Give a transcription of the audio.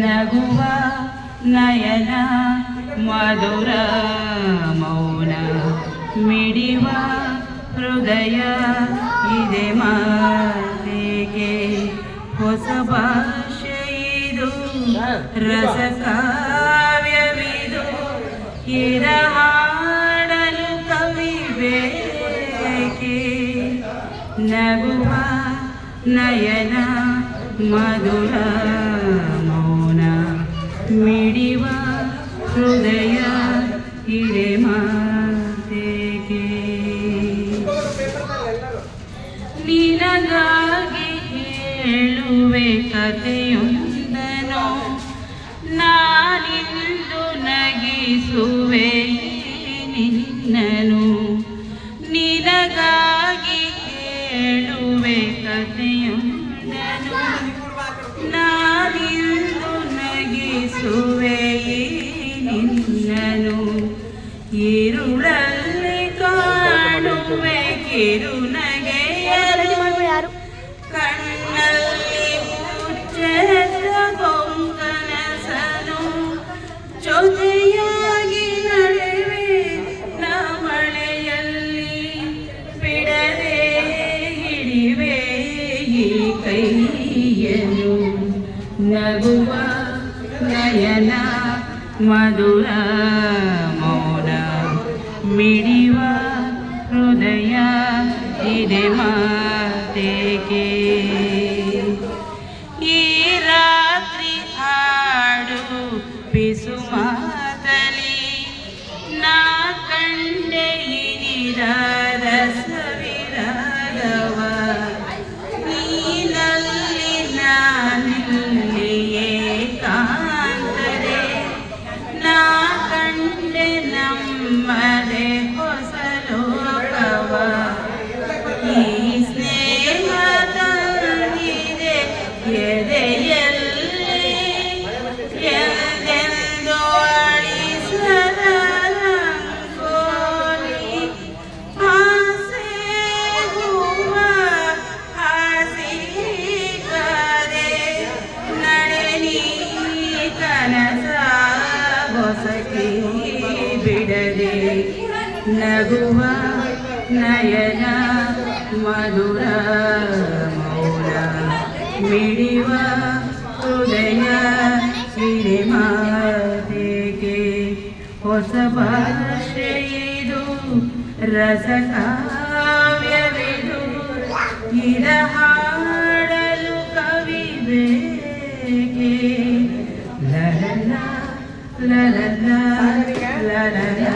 ನಗುವ ನಯನ ಮಧುರ ಮೌನ ಮಿಡಿವ ಹೃದಯ ಇದೆ ಮಾತೆಗೆ ಹೊಸ ಭಾಷೆ ಇದು ರಸ ಕಾವ್ಯವಿದು ಇರ ಬೇಕೆ ನಗುವ ನಯನ ಮಧುರ ಮೌನ ಮಿಡಿವ ಹೃದಯ ಹಿರೆ ಮಾತೆಗೆ ನಿನಗಾಗಿ ಹೇಳುವೆ ಕಥೆಯೊಂದನು ನಾನಿಂದು ನಗಿಸುವೆ. ನಿನ್ನನು ನಾನಿಂದು ನಗಿಸುವೆ ನಿನ್ನನು ಏರುಳಲ್ಲಿ ಕಾಣುವೆ ಕಿರುನಗೆ ಈ ಕೈಯನ್ನು ನಗುವ ನಯನ ಮಧುರ ಮೌನ ಮಿಡಿವ ಹೃದಯ ಇದೆ ಮಾತೆಗೆ ಈ ರಾತ್ರಿ ಹಾಡು ಪಿಸು ಬಿಡದೆ ನಗುವ ನಯನ ಮಧುರ ಮೌನ. मिलिव हृदय ಸಿರಿಮಾತೆಗೆ ಹೊಸ ಭಾಷೆಯಿದು ರಸಕಾವ್ಯವಿದು. ಇದ ಹಾಡಲು ಕವಿ ಬೇಕೆ? ಲರಲ ಲರಲ ಲರಲ